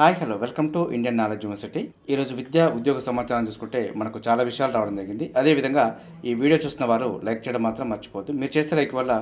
Hi hello. Welcome to Indian knowledge university. ఈరోజు విద్యా ఉద్యోగ సమాచారం చూసుకుంటే మనకు చాలా విషయాలు రావడం జరిగింది. అదేవిధంగా ఈ వీడియో చూసిన వారు లైక్ చేయడం మాత్రం మర్చిపోద్దు మీరు చేసే లైక్ వల్ల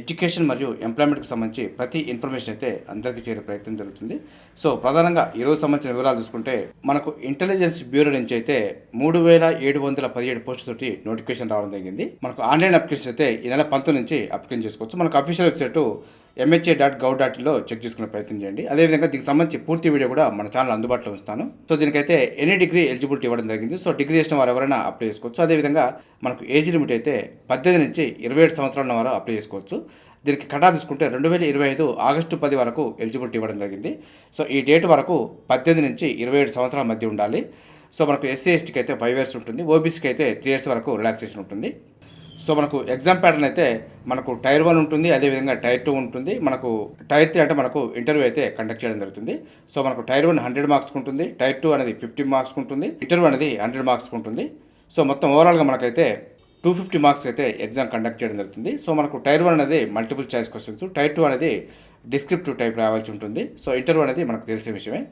ఎడ్యుకేషన్ మరియు ఎంప్లాయ్మెంట్కి సంబంధించి ప్రతి ఇన్ఫర్మేషన్ అయితే అందరికీ చేరే ప్రయత్నం జరుగుతుంది. సో ప్రధానంగా ఈరోజు సంబంధించిన వివరాలు చూసుకుంటే మనకు ఇంటెలిజెన్స్ బ్యూరో నుంచి అయితే మూడు వేల ఏడు వందల పదిహేడు పోస్టు తోటి నోటిఫికేషన్ రావడం జరిగింది. మనకు ఆన్లైన్ అప్లికేషన్ అయితే ఈ నెల పంతొమ్మిది నుంచి అప్లికేషన్ చేసుకోవచ్చు. మనకు official website MHA dot gov డాట్లో check చేసుకునే ప్రయత్నం చేయండి. అదేవిధంగా దీనికి సంబంధించి పూర్తి వీడియో కూడా మన ఛానల్ అందుబాటులో ఉంచుతాను. సో దీనికైతే ఎనీ డిగ్రీ ఎలిజిబిలిటీ ఇవ్వడం జరిగింది. సో డిగ్రీ చేసిన వారు ఎవరైనా అప్లై చేసుకోవచ్చు. అదేవిధంగా మనకు ఏజ్ లిమిట్ అయితే పద్దెనిమిది నుంచి ఇరవై ఏడు సంవత్సరాల వారు అప్లై చేసుకోవచ్చు. దీనికి కటా తీసుకుంటే రెండు వేల ఇరవై ఐదు ఆగస్టు పది వరకు ఎలిజిబిలిటీ ఇవ్వడం జరిగింది. సో ఈ డేట్ వరకు పద్దెనిమిది నుంచి ఇరవై ఏడు సంవత్సరాల మధ్య ఉండాలి. సో మనకు ఎస్సీ ఎస్టీకి అయితే ఫైవ్ ఇయర్స్ ఉంటుంది. ఓబీసీకి అయితే త్రీ ఇయర్స్ వరకు రిలాక్సేషన్ ఉంటుంది. సో మనకు ఎగ్జామ్ ప్యాటర్న్ అయితే మనకు టైర్ వన్ ఉంటుంది అదేవిధంగా టైర్ టూ ఉంటుంది. మనకు టైర్ త్రీ అంటే మనకు ఇంటర్వ్యూ అయితే కండక్ట్ చేయడం జరుగుతుంది. సో మనకు టైర్ వన్ హండ్రెడ్ మార్క్స్ ఉంటుంది టైర్ టూ అనేది ఫిఫ్టీ మార్క్స్ ఉంటుంది ఇంటర్వ్యూ అనేది హండ్రెడ్ మార్క్స్ ఉంటుంది. సో మొత్తం ఓవరాల్గా మనకైతే టూ ఫిఫ్టీ మార్క్స్ అయితే ఎగ్జామ్ కండక్ట్ చేయడం జరుగుతుంది. సో మనకు టైర్ వన్ అనేది multiple choice questions tier two అనేది డిస్క్రిప్టివ్ టైప్ రావాల్సి ఉంటుంది. సో ఇంటర్వ్యూ అనేది మనకు తెలిసే విషయమే.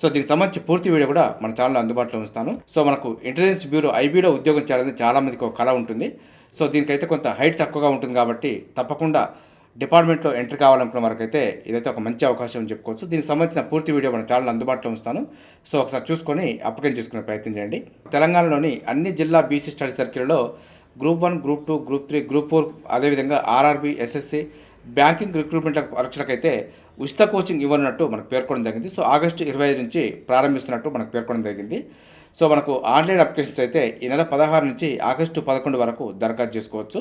సో దీనికి సంబంధించి పూర్తి వీడియో కూడా మన ఛానల్లో అందుబాటులో ఉంచుతాను. సో మనకు ఇంటెలిజెన్స్ బ్యూరో ఐబీలో ఉద్యోగం చేయాలని చాలామందికి ఒక కళ ఉంటుంది. సో దీనికైతే కొంత హైట్ తక్కువగా ఉంటుంది కాబట్టి తప్పకుండా డిపార్ట్మెంట్లో ఎంటర్ కావాలనుకున్న వరకైతే ఇదైతే ఒక మంచి అవకాశం అని చెప్పుకోవచ్చు. దీనికి సంబంధించిన పూర్తి వీడియో మన ఛానల్ అందుబాటులో ఉంచుతాను. సో ఒకసారి చూసుకొని అప్లికేషన్ చేసుకునే ప్రయత్నం చేయండి. తెలంగాణలోని అన్ని జిల్లా బీసీ స్టడీ సర్కిల్లో group one group two group three group four అదేవిధంగా ఆర్ఆర్బీ ఎస్ఎస్సి బ్యాంకింగ్ రిక్రూట్మెంట్ పరీక్షలకైతే ఉచిత కోచింగ్ ఇవ్వనున్నట్టు మనకు పేర్కొనడం జరిగింది. సో ఆగస్టు ఇరవై ఐదు నుంచి ప్రారంభిస్తున్నట్టు మనకు పేర్కొనడం జరిగింది. సో మనకు ఆన్లైన్ అప్లికేషన్స్ అయితే ఈ నెల పదహారు నుంచి ఆగస్టు పదకొండు వరకు దరఖాస్తు చేసుకోవచ్చు.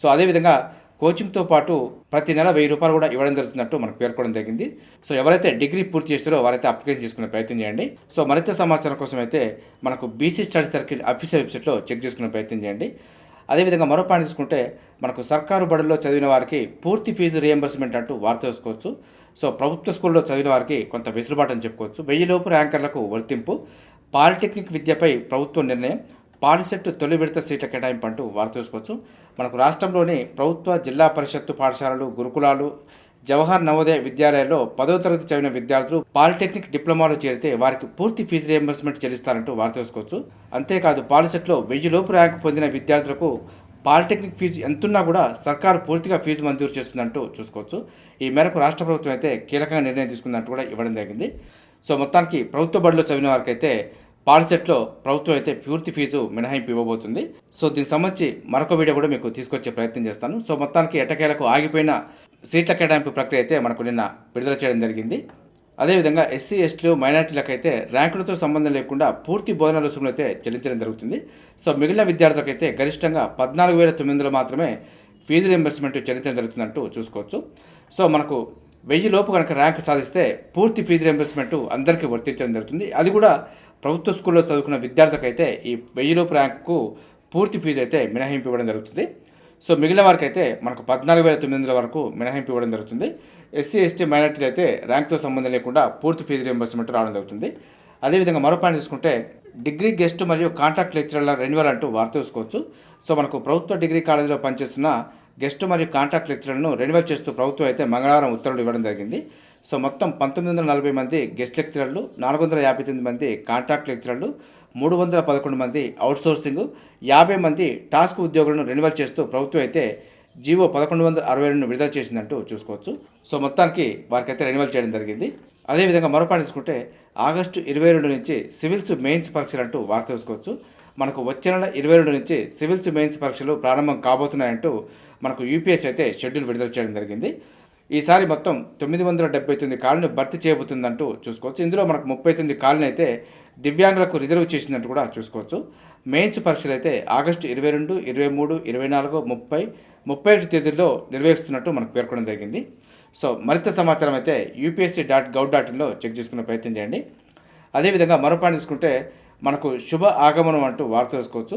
సో అదేవిధంగా కోచింగ్తో పాటు ప్రతి నెల వెయ్యి రూపాయలు కూడా ఇవ్వడం జరుగుతున్నట్టు మనకు పేర్కొనడం జరిగింది. సో ఎవరైతే డిగ్రీ పూర్తి చేస్తారో వారైతే అప్లికేషన్ చేసుకునే ప్రయత్నం చేయండి. సో మరింత సమాచారం కోసం అయితే మనకు బీసీ స్టడీ సర్కిల్ అఫీషియల్ వెబ్సైట్లో చెక్ చేసుకునే ప్రయత్నం చేయండి. అదేవిధంగా మరో పాయింట్ తీసుకుంటే మనకు సర్కారు బడుల్లో చదివిన వారికి పూర్తి ఫీజు రియంబర్స్మెంట్ అంటూ వార్త తెలుసుకోవచ్చు సో ప్రభుత్వ స్కూల్లో చదివిన వారికి కొంత వెసులుబాటు అని చెప్పుకోవచ్చు. వెయ్యిలోపు ర్యాంకర్లకు వర్తింపు పాలిటెక్నిక్ విద్యపై ప్రభుత్వ నిర్ణయం పాలిసెట్ తొలి విడత సీట్ల కేటాయింపు అంటూ వార్త తెలుసుకోవచ్చు మనకు రాష్ట్రంలోని ప్రభుత్వ జిల్లా పరిషత్తు పాఠశాలలు గురుకులాలు జవహర్ నవోదయ విద్యాలయాల్లో పదో తరగతి చదివిన విద్యార్థులు పాలిటెక్నిక్ డిప్లొమాలో చేరితే వారికి పూర్తి ఫీజు రియంబర్స్మెంట్ చెల్లిస్తారంటూ వార్త తెలుసుకోవచ్చు అంతేకాదు పాలిసెట్లో వెయ్యి లోపు ర్యాంకు పొందిన విద్యార్థులకు పాలిటెక్నిక్ ఫీజు ఎంతున్నా కూడా సర్కారు పూర్తిగా ఫీజు మంజూరు చేస్తుందంటూ చూసుకోవచ్చు. ఈ మేరకు రాష్ట్ర ప్రభుత్వం అయితే కీలకంగా నిర్ణయం తీసుకుందంటూ కూడా ఇవ్వడం జరిగింది. సో మొత్తానికి ప్రభుత్వ బడిలో చదివిన వారికైతే పాలసెట్లో ప్రభుత్వం అయితే పూర్తి ఫీజు మినహాయింపు ఇవ్వబోతుంది. సో దీనికి సంబంధించి మరొక వీడియో కూడా మీకు తీసుకొచ్చే ప్రయత్నం చేస్తాను. సో మొత్తానికి ఎటకేలకు ఆగిపోయిన సీట్ల కేటాయింపు ప్రక్రియ అయితే మనకు నిన్న విడుదల చేయడం జరిగింది. అదేవిధంగా ఎస్సీ ఎస్టీలు మైనార్టీలకు అయితే ర్యాంకులతో సంబంధం లేకుండా పూర్తి బోధన రుసుములు అయితే చెల్లించడం జరుగుతుంది. సో మిగిలిన విద్యార్థులకు అయితే గరిష్టంగా పద్నాలుగు వేల తొమ్మిది వందలు మాత్రమే ఫీజు రియంబర్స్మెంట్ చెల్లించడం జరుగుతుందంటూ చూసుకోవచ్చు. సో మనకు వెయ్యి లోపు కనుక ర్యాంకు సాధిస్తే పూర్తి ఫీజు రింబర్స్మెంట్ అందరికీ వర్తించడం జరుగుతుంది. అది కూడా ప్రభుత్వ స్కూల్లో చదువుకున్న విద్యార్థులకు అయితే ఈ వెయ్యి లోపు ర్యాంకు పూర్తి ఫీజు అయితే మినహాయింపు ఇవ్వడం జరుగుతుంది. సో మిగిలిన వారికి అయితే మనకు పద్నాలుగు వేల తొమ్మిది వందల వరకు మినహాయింపు ఇవ్వడం జరుగుతుంది. ఎస్సీ ఎస్టీ మైనార్టీలు అయితే ర్యాంక్తో సంబంధం లేకుండా పూర్తి ఫీజు రియంబర్స్మెంట్ రావడం జరుగుతుంది. అదేవిధంగా మరో పాయింట్ తీసుకుంటే డిగ్రీ గెస్ట్ మరియు కాంట్రాక్ట్ లెక్చరర్ల రెన్యువల్ అంటూ వార్త చూసుకోవచ్చు. సో మనకు ప్రభుత్వ డిగ్రీ కాలేజీలో పనిచేస్తున్న గెస్ట్ మరియు కాంట్రాక్ట్ లెక్చరర్లను రెన్యువల్ చేస్తూ ప్రభుత్వం అయితే మంగళవారం ఉత్తర్వులు ఇవ్వడం జరిగింది. సో మొత్తం పంతొమ్మిది వందల నలభై మంది గెస్ట్ లెక్చరర్లు నాలుగు వందల యాభై తొమ్మిది మంది కాంట్రాక్ట్ లెక్చరర్లు మూడు వందల పదకొండు మంది అవుట్సోర్సింగ్ యాభై మంది టాస్క్ ఉద్యోగులను రెన్యువల్ చేస్తూ ప్రభుత్వం అయితే జీవో పదకొండు వందల అరవై రెండు విడుదల చేసిందంటూ చూసుకోవచ్చు. సో మొత్తానికి వారికైతే రెన్యువల్ చేయడం జరిగింది. అదేవిధంగా మరోపాటు తీసుకుంటే ఆగస్టు ఇరవై రెండు నుంచి సివిల్స్ మెయిన్స్ పరీక్షలు అంటూ వార్త తెలుసుకోవచ్చు మనకు వచ్చే నెల ఇరవై రెండు నుంచి సివిల్స్ మెయిన్స్ పరీక్షలు ప్రారంభం కాబోతున్నాయంటూ మనకు యూపీఎస్ అయితే షెడ్యూల్ విడుదల చేయడం జరిగింది. ఈసారి మొత్తం తొమ్మిది వందల డెబ్బై తొమ్మిది కాళ్ళను భర్తీ చేయబోతుందంటూ చూసుకోవచ్చు. ఇందులో మనకు ముప్పై తొమ్మిది కాళ్ళను అయితే దివ్యాంగులకు రిజర్వ్ చేసిందంటూ కూడా చూసుకోవచ్చు. మెయిన్స్ పరీక్షలు అయితే ఆగస్టు ఇరవై రెండు ఇరవై మూడు ఇరవై నాలుగు ముప్పై ముప్పై ఒకటి తేదీల్లో నిర్వహిస్తున్నట్టు మనకు పేర్కొనడం జరిగింది. సో మరింత సమాచారం అయితే యూపీఎస్సీ డాట్ గవ్ డాట్ ఇన్లో చెక్ చేసుకునే ప్రయత్నం చేయండి. అదేవిధంగా మరో పాయింట్ తీసుకుంటే మనకు శుభ ఆగమనం అంటూ వార్త తెలుసుకోవచ్చు.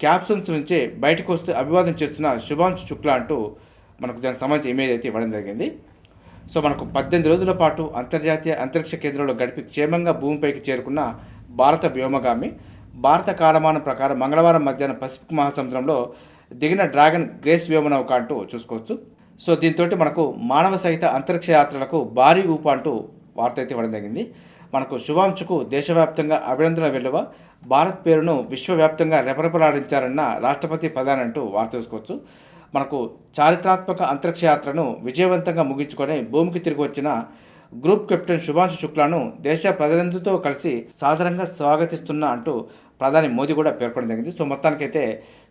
క్యాప్సూల్స్ నుంచి బయటకు వస్తూ అభివాదం చేస్తున్న శుభాంశు శుక్లా అంటూ మనకు దానికి సంబంధించి ఇమేజ్ అయితే ఇవ్వడం జరిగింది. సో మనకు పద్దెనిమిది రోజుల పాటు అంతర్జాతీయ అంతరిక్ష కేంద్రంలో గడిపి క్షేమంగా భూమిపైకి చేరుకున్న భారత వ్యోమగామి భారత కాలమానం ప్రకారం మంగళవారం మధ్యాహ్నం పసిఫిక్ మహాసముద్రంలో దిగిన డ్రాగన్ గ్రేస్ వ్యోమనౌక అంటూ చూసుకోవచ్చు. సో దీంతో మనకు మానవ సహిత అంతరిక్ష యాత్రలకు భారీ ఊపు అంటూ వార్త అయితే ఇవ్వడం జరిగింది. మనకు శుభాంశుకు దేశవ్యాప్తంగా అభినందన విలువ భారత్ పేరును విశ్వవ్యాప్తంగా రెపరెపలాడించారన్న రాష్ట్రపతి ప్రధాని అంటూ వార్త చూసుకోవచ్చు మనకు చారిత్రాత్మక అంతరిక్ష యాత్రను విజయవంతంగా ముగించుకొని భూమికి తిరిగి వచ్చిన గ్రూప్ కెప్టెన్ శుభాంశు శుక్లాను దేశ ప్రజలందరితో కలిసి సాధారణంగా స్వాగతిస్తున్నా అంటూ ప్రధాని మోదీ కూడా పేర్కొనడం జరిగింది. సో మొత్తానికైతే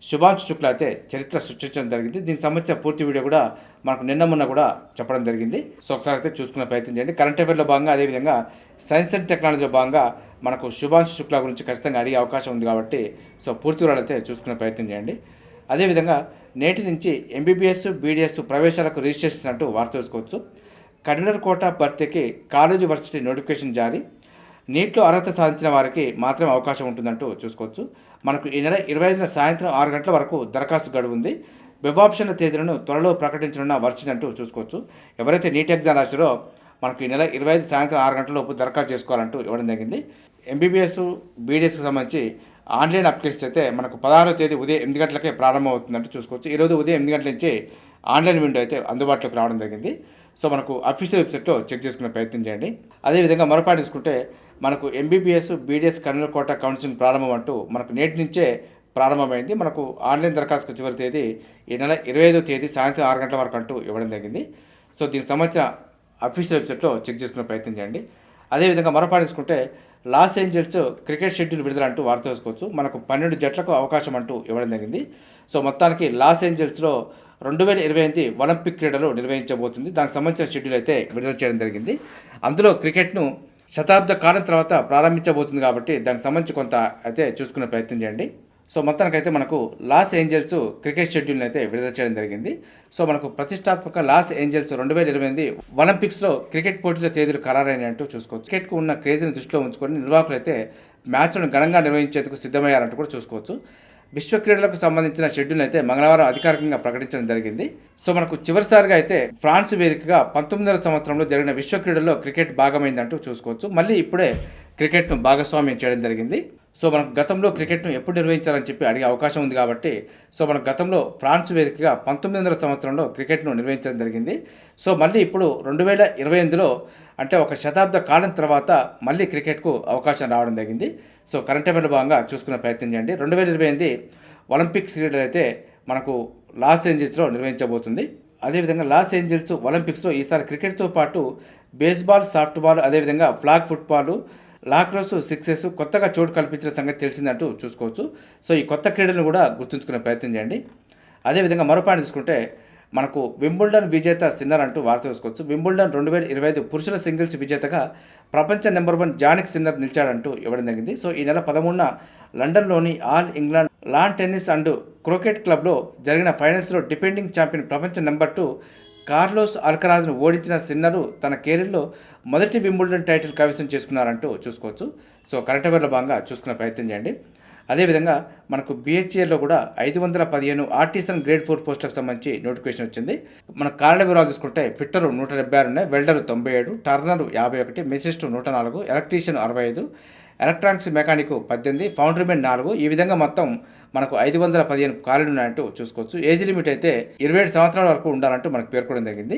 శుభాంశు శుక్లా అయితే చరిత్ర సృష్టించడం జరిగింది. దీనికి సంబంధించిన పూర్తి వీడియో కూడా మనకు నిన్న మొన్న కూడా చెప్పడం జరిగింది. సో ఒకసారి అయితే చూసుకునే ప్రయత్నం చేయండి. కరెంట్ అఫేర్లో భాగంగా అదేవిధంగా సైన్స్ అండ్ టెక్నాలజీలో భాగంగా మనకు శుభాంశు శుక్లా గురించి ఖచ్చితంగా అడిగే అవకాశం ఉంది కాబట్టి సో పూర్తి వివరాలు అయితే చూసుకునే ప్రయత్నం చేయండి. అదేవిధంగా నేటి నుంచి ఎంబీబీఎస్ బీడీఎస్ ప్రవేశాలకు రిజిస్ట్రేషన్ అంటూ వార్త తెలుసుకోవచ్చు. కన్వీనర్ కోటా భర్తీకి కాలేజీ వర్సిటీ నోటిఫికేషన్ జారీ. నీట్లో అర్హత సాధించిన వారికి మాత్రమే అవకాశం ఉంటుందంటూ చూసుకోవచ్చు. మనకు ఈ నెల ఇరవై ఐదున సాయంత్రం ఆరు గంటల వరకు దరఖాస్తు గడువు ఉంది వెబ్ ఆప్షన్ల తేదీలను త్వరలో ప్రకటించనున్న వర్షన్ అంటూ చూసుకోవచ్చు. ఎవరైతే నీట్ ఎగ్జామ్ రాశారో మనకు ఈ నెల ఇరవై ఐదు సాయంత్రం ఆరు గంటల లోపు దరఖాస్తు చేసుకోవాలంటూ ఇవ్వడం జరిగింది. ఎంబీబీఎస్ బీడీఎస్కి సంబంధించి ఆన్లైన్ అప్లికేషన్స్ అయితే మనకు పదహారో తేదీ ఉదయం ఎనిమిది గంటలకే ప్రారంభమవుతుందంటూ చూసుకోవచ్చు. ఈరోజు ఉదయం ఎనిమిది గంటల నుంచి ఆన్లైన్ విండో అయితే అందుబాటులోకి రావడం జరిగింది. సో మనకు అఫీషియల్ వెబ్సైట్లో చెక్ చేసుకునే ప్రయత్నం చేయండి. అదేవిధంగా మరోపాటు తీసుకుంటే మనకు ఎంబీబీఎస్ బీడీఎస్ కన్నుల కోట కౌన్సిలింగ్ ప్రారంభం అంటూ మనకు నేటి నుంచే ప్రారంభమైంది. మనకు ఆన్లైన్ దరఖాస్తు చివరి తేదీ ఈ నెల ఇరవై ఐదో తేదీ సాయంత్రం ఆరు గంటల వరకు అంటూ ఇవ్వడం జరిగింది. సో దీనికి సంబంధించిన అఫీషియల్ వెబ్సైట్లో చెక్ చేసుకునే ప్రయత్నం చేయండి. అదేవిధంగా మరపాటించుకుంటే లాస్ ఏంజల్స్ క్రికెట్ షెడ్యూల్ విడుదల అంటూ వార్త వేసుకోవచ్చు. మనకు పన్నెండు జట్లకు అవకాశం అంటూ ఇవ్వడం జరిగింది. సో మొత్తానికి లాస్ ఏంజల్స్లో రెండు వేల ఇరవై ఎనిమిది ఒలింపిక్ క్రీడలు నిర్వహించబోతుంది. దానికి సంబంధించిన షెడ్యూల్ అయితే విడుదల చేయడం జరిగింది. అందులో క్రికెట్ను శతాబ్ద కాలం తర్వాత ప్రారంభించబోతుంది కాబట్టి దానికి సంబంధించి కొంత అయితే చూసుకునే ప్రయత్నం చేయండి. సో మొత్తానికైతే మనకు లాస్ ఏంజల్స్ క్రికెట్ షెడ్యూల్ని అయితే విడుదల చేయడం జరిగింది. సో మనకు ప్రతిష్టాత్మక లాస్ ఏంజల్స్ రెండు వేల ఇరవై ఎనిమిది ఒలింపిక్స్లో క్రికెట్ పోటీల తేదీలు ఖరారైనట్టు చూసుకోవచ్చు. క్రికెట్కు ఉన్న క్రేజీని దృష్టిలో ఉంచుకొని నిర్వాహకులు అయితే మ్యాచ్లను ఘనంగా నిర్వహించేందుకు సిద్ధమయ్యారంటూ కూడా చూసుకోవచ్చు. విశ్వ క్రీడలకు సంబంధించిన షెడ్యూల్ అయితే మంగళవారం అధికారికంగా ప్రకటించడం జరిగింది. సో మనకు చివరిసారిగా అయితే ఫ్రాన్స్ వేదికగా పంతొమ్మిది వందల సంవత్సరంలో జరిగిన విశ్వ క్రీడల్లో క్రికెట్ భాగమైందంటూ చూసుకోవచ్చు. మళ్ళీ ఇప్పుడే క్రికెట్ను భాగస్వామ్యం చేయడం జరిగింది. సో మనకు గతంలో క్రికెట్ను ఎప్పుడు నిర్వహించాలని చెప్పి అడిగే అవకాశం ఉంది కాబట్టి సో మనకు గతంలో ఫ్రాన్స్ వేదికగా పంతొమ్మిది వందల సంవత్సరంలో క్రికెట్ను నిర్వహించడం జరిగింది. సో మళ్ళీ ఇప్పుడు రెండు వేల ఇరవై ఎనిమిదిలో అంటే ఒక శతాబ్ద కాలం తర్వాత మళ్ళీ క్రికెట్కు అవకాశం రావడం జరిగింది. సో కరెంట్ అఫేర్లో భాగంగా చూసుకునే ప్రయత్నం చేయండి. రెండు వేల ఇరవై ఎనిమిది ఒలింపిక్స్ క్రీడలు అయితే మనకు లాస్ ఏంజల్స్లో నిర్వహించబోతుంది. అదేవిధంగా లాస్ ఏంజల్స్ ఒలింపిక్స్లో ఈసారి క్రికెట్తో పాటు బేస్బాల్ సాఫ్ట్బాల్ అదేవిధంగా ఫ్లాగ్ ఫుట్బాల్ లాక్రోస్ సిక్సెస్ కొత్తగా చోటు కల్పించిన సంగతి తెలిసిందంటూ చూసుకోవచ్చు. సో ఈ కొత్త క్రీడలను కూడా గుర్తుంచుకునే ప్రయత్నం చేయండి. అదేవిధంగా మరో పాయింట్ తీసుకుంటే మనకు వింబుల్డన్ విజేత సిన్నర్ అంటూ వార్త వేసుకోవచ్చు. వింబుల్డన్ రెండు వేల ఇరవై ఐదు పురుషుల సింగిల్స్ విజేతగా ప్రపంచ నెంబర్ వన్ జానిక్ సిన్నర్ నిలిచాడంటూ ఇవ్వడం జరిగింది. సో ఈ నెల పదమూడున లండన్లోని All England lawn tennis and cricket క్లబ్లో జరిగిన ఫైనల్స్లో డిపెండింగ్ ఛాంపియన్ ప్రపంచ నెంబర్ టూ కార్లోస్ అల్కరాజ్ను ఓడించిన సిన్నరు తన కెరీర్లో మొదటి వింబుల్డన్ టైటిల్ కైవసం చేసుకున్నారంటూ చూసుకోవచ్చు. సో కరెంట్ అవేర్లో భాగంగా చూసుకునే ప్రయత్నం చేయండి. అదేవిధంగా మనకు బిహెచ్ఏలో కూడా ఐదు వందల పదిహేను ఆర్టిసన్ గ్రేడ్ ఫోర్ పోస్టులకు సంబంధించి నోటిఫికేషన్ వచ్చింది. మన కారణ వివరాలు చూసుకుంటే ఫిట్టరు నూట డెబ్బై ఆరు ఉన్నాయి వెల్డరు తొంభై ఏడు టర్నరు యాభై ఒకటి మెసిస్టు నూట నాలుగు ఎలక్ట్రీషియన్ అరవై ఐదు ఎలక్ట్రానిక్స్ మెకానిక్ పద్దెనిమిది ఫౌండర్మెన్ నాలుగు. ఈ విధంగా మొత్తం మనకు ఐదు వందల పదిహేను ఖాళీలు ఉన్నాయంటూ చూసుకోవచ్చు. ఏజ్ లిమిట్ అయితే ఇరవై ఏడు సంవత్సరాల వరకు ఉండాలంటూ మనకు పేర్కొనడం జరిగింది.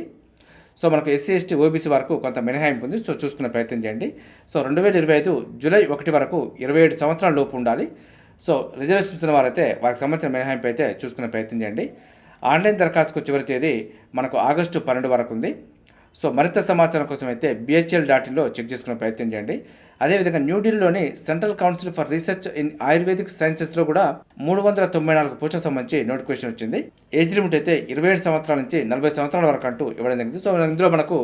సో మనకు ఎస్సీ ఎస్టీ ఓబీసీ వరకు కొంత మినహాయింపు ఉంది. సో చూసుకునే ప్రయత్నం చేయండి. సో రెండు వేల ఇరవై ఐదు జూలై ఒకటి వరకు ఇరవై ఏడు సంవత్సరాల లోపు ఉండాలి. సో రిజర్వేషన్స్ ఉన్న వారైతే వారికి సంబంధించిన మినహాయింపు అయితే చూసుకునే ప్రయత్నం చేయండి. ఆన్లైన్ దరఖాస్తుకు చివరి తేదీ మనకు ఆగస్టు పన్నెండు వరకు ఉంది. సో మరింత సమాచారం కోసం అయితే బిహెచ్ఎల్ డాట్ ఇన్లో చెక్ చేసుకునే ప్రయత్నం చేయండి. అదేవిధంగా న్యూఢిల్లీలోని central council for research in Ayurvedic సైన్సెస్లో కూడా మూడు వందల తొంభై నాలుగు పోస్టులకు సంబంధించి నోటిఫికేషన్ వచ్చింది. ఏజ్ లిమిట్ అయితే ఇరవై ఏడు సంవత్సరాల నుంచి నలభై సంవత్సరాల వరకు అంటూ ఇవ్వడం జరిగింది. సో ఇందులో మనకు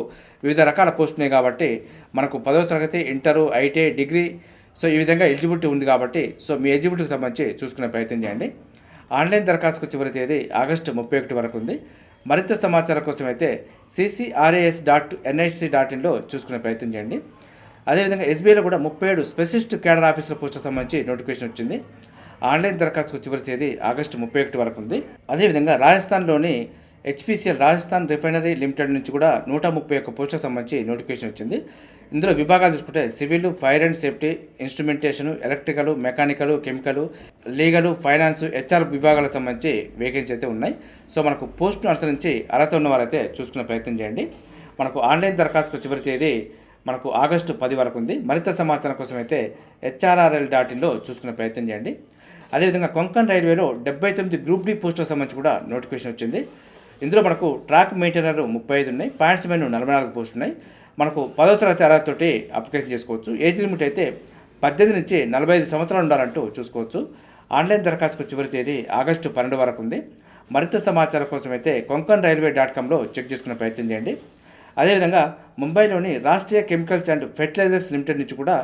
వివిధ రకాల పోస్టులు ఉన్నాయి కాబట్టి మనకు పదవ తరగతి ఇంటరు ఐటీఐ డిగ్రీ సో ఈ విధంగా ఎలిజిబిలిటీ ఉంది కాబట్టి సో మీ ఎలిజిబిలిటీకి సంబంధించి చూసుకునే ప్రయత్నం చేయండి. ఆన్లైన్ దరఖాస్తుకు చివరి తేదీ ఆగస్టు ముప్పై ఒకటి వరకు ఉంది. మరింత సమాచారం కోసం అయితే సిసిఆర్ఏఎస్ డాట్ ఎన్ఐసి డాట్ ఇన్లో చూసుకునే ప్రయత్నం చేయండి. అదేవిధంగా ఎస్బీఐలో కూడా ముప్పై ఏడు స్పెసిస్ట్ క్యాడర్ ఆఫీసుల పోస్టులకు సంబంధించి నోటిఫికేషన్ వచ్చింది. ఆన్లైన్ దరఖాస్తుకు చివరి తేదీ ఆగస్టు ముప్పై ఒకటి వరకు ఉంది. అదేవిధంగా రాజస్థాన్లోని హెచ్పిసిఎల్ రాజస్థాన్ రిఫైనరీ లిమిటెడ్ నుంచి కూడా నూట ముప్పై ఒక్క పోస్టులకు సంబంధించి నోటిఫికేషన్ వచ్చింది. ఇందులో విభాగాలు చూసుకుంటే civil fire and safety instrumentation electrical mechanical chemical legal finance HR విభాగాలకు సంబంధించి వేకెన్సీ అయితే ఉన్నాయి. సో మనకు పోస్టును అనుసరించి అర్హత ఉన్న వారైతే చూసుకునే ప్రయత్నం చేయండి. మనకు ఆన్లైన్ దరఖాస్తుకు చివరి తేదీ మనకు ఆగస్టు పది వరకు ఉంది. మరింత సమాచారం కోసం అయితే హెచ్ఆర్ఆర్ఎల్ డాట్ ఇన్లో చూసుకునే ప్రయత్నం చేయండి. అదేవిధంగా కొంకణ్ రైల్వేలో డెబ్బై తొమ్మిది గ్రూప్ డి పోస్టులకు సంబంధించి కూడా నోటిఫికేషన్ వచ్చింది. ఇందులో మనకు ట్రాక్ మెయింటైనర్ ముప్పై ఐదు ఉన్నాయి పాయింట్స్మెన్ నలభై నాలుగు పోస్టులు ఉన్నాయి. మనకు పదో తరగతి అర్హతతోటి అప్లికేషన్ చేసుకోవచ్చు. ఏజ్ లిమిట్ అయితే పద్దెనిమిది నుంచి నలభై ఐదు సంవత్సరాలు ఉండాలంటూ చూసుకోవచ్చు. ఆన్లైన్ దరఖాస్తుకు చివరి తేదీ ఆగస్టు పన్నెండు వరకు ఉంది. మరింత సమాచారం కోసం అయితే కొంకన్ రైల్వే డాట్ కామ్లో చెక్ చేసుకునే ప్రయత్నం చేయండి. అదేవిధంగా ముంబైలోని Rashtriya chemicals and fertilizers limited నుంచి కూడా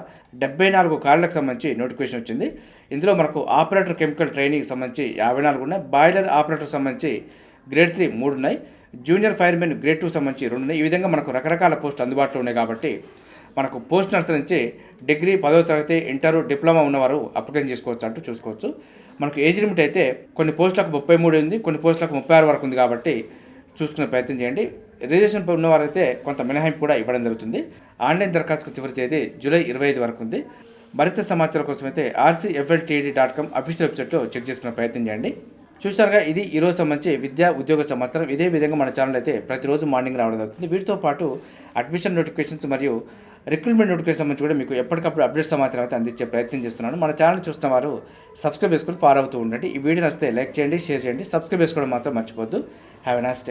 డెబ్బై నాలుగు కార్లకు సంబంధించి నోటిఫికేషన్ వచ్చింది. ఇందులో మనకు ఆపరేటర్ కెమికల్ ట్రైనింగ్ సంబంధించి యాభై నాలుగు ఉన్నాయి. బాయిలర్ ఆపరేటర్ సంబంధించి గ్రేడ్ త్రీ మూడు ఉన్నాయి జూనియర్ ఫైర్మెన్ గ్రేడ్ టూ సంబంధించి రెండు ఉన్నాయి ఈ విధంగా మనకు రకరకాల పోస్టులు అందుబాటులో ఉన్నాయి కాబట్టి మనకు పోస్ట్ నర్స్ నుంచి డిగ్రీ పదవ తరగతి ఇంటర్ డిప్లొమా ఉన్నవారు అప్లికేషన్ చేసుకోవచ్చు అంటూ చూసుకోవచ్చు. మనకు ఏజ్ లిమిట్ అయితే కొన్ని పోస్టులకు ముప్పై మూడు ఉంది కొన్ని పోస్టులకు ముప్పై ఆరు వరకు ఉంది కాబట్టి చూసుకునే ప్రయత్నం చేయండి. రిజర్వేషన్ ఉన్నవారైతే కొంత మినహాయింపు కూడా ఇవ్వడం జరుగుతుంది. ఆన్లైన్ దరఖాస్తుకు చివరి తేదీ జూలై ఇరవై ఐదు వరకు ఉంది. మరింత సమాచారం కోసం అయితే ఆర్సీఎఫ్ఎల్టీడీ డాట్ కామ్ అఫీషియల్ వెబ్సైట్లో చెక్ చేసుకునే ప్రయత్నం చేయండి. చూసారుగా ఇది ఈరోజు సంబంధించి విద్యా ఉద్యోగ సమాచారం. ఇదే విధంగా మన ఛానల్ అయితే ప్రతిరోజు మార్నింగ్ రావడం జరుగుతుంది. వీటితో పాటు అడ్మిషన్ నోటిఫికేషన్స్ మరియు రిక్రూట్మెంట్ నోటిఫికేషన్ సంబంధించి కూడా మీకు ఎప్పటికప్పుడు అప్డేట్ సమాచారం అయితే అందించే ప్రయత్నం చేస్తున్నాను. మన ఛానల్ చూస్తున్న వారు సబ్స్క్రైబ్ చేసుకుని ఫాలో అవుతూ ఉండండి. ఈ వీడియో నచ్చితే లైక్ చేయండి షేర్ చేయండి సబ్స్క్రైబ్ చేసుకోవడం మాత్రం మర్చిపోద్దు హ్యావ్ ఎ నైస్ డే